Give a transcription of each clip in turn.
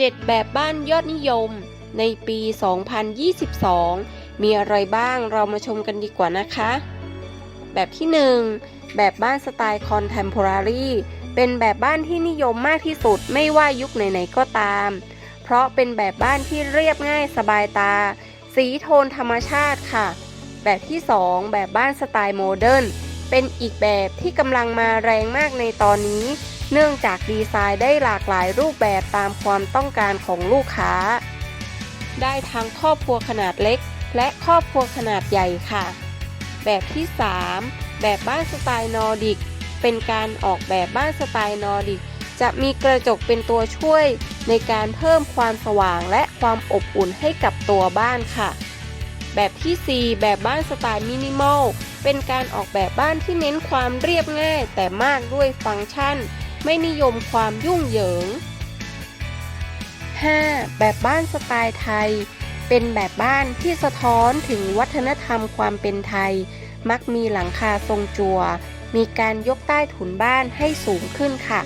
7 แบบบ้านยอดนิยม ในปี 2022 มีอะไรบ้างเรามาชมกันดีกว่านะคะ แบบที่ 1 แบบบ้านสไตล์คอนเทมพอรารีเป็นแบบบ้านที่นิยมมากที่สุดไม่ว่ายุคไหนๆก็ตาม เพราะเป็นแบบบ้านที่เรียบง่ายสบายตา สีโทนธรรมชาติค่ะ แบบที่ 2 แบบบ้านสไตล์โมเดิร์นเป็นอีกแบบที่กำลังมาแรงมากในตอนนี้ เนื่องจากดีไซน์ได้หลากหลายรูปแบบตามความต้องการของลูกค้า ได้ทั้งครอบครัวขนาดเล็ก และครอบครัวขนาดใหญ่ค่ะ แบบที่ 3 แบบบ้านสไตล์นอร์ดิก เป็นการออกแบบบ้านสไตล์นอร์ดิก จะมีกระจกเป็นตัวช่วยในการเพิ่มความสว่างและความอบอุ่นให้กับตัวบ้านค่ะ แบบที่ 4 แบบบ้านสไตล์มินิมอลเป็นการออกแบบบ้านที่เน้นความเรียบง่ายแต่มากด้วยฟังก์ชัน ไม่นิยมความยุ่งเหยิง 5. แบบบ้านสไตล์ไทย เป็นแบบบ้านที่สะท้อนถึงวัฒนธรรมความเป็นไทย มักมีหลังคาทรงจัวมีการยกใต้ถุนบ้านให้สูงขึ้นค่ะ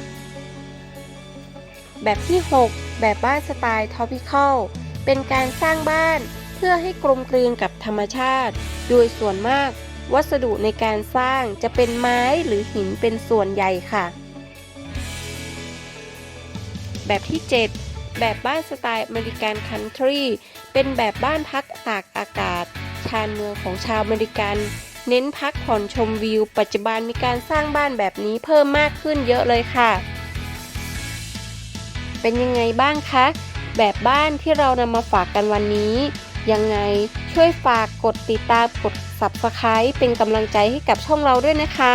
แบบที่ 6 แบบบ้านสไตล์ทอปิคอลเป็นการสร้างบ้านเพื่อให้กลมกลืนกับธรรมชาติ โดยส่วนมาก วัสดุในการสร้างจะเป็นไม้หรือหินเป็นส่วนใหญ่ค่ะ แบบที่ 7 แบบบ้านสไตล์อเมริกันคันทรี เป็นแบบบ้านพักตากอากาศ ชานเมืองของชาวอเมริกัน เน้นพักผ่อนชมวิว ปัจจุบันมีการสร้างบ้านแบบนี้เพิ่มมากขึ้นเยอะเลยค่ะ เป็นยังไงบ้างคะ แบบบ้านที่เรานำมาฝากกันวันนี้ ยังไงช่วยฝากกดติดตามกด Subscribe เป็นกำลังใจให้กับช่องเราด้วยนะคะ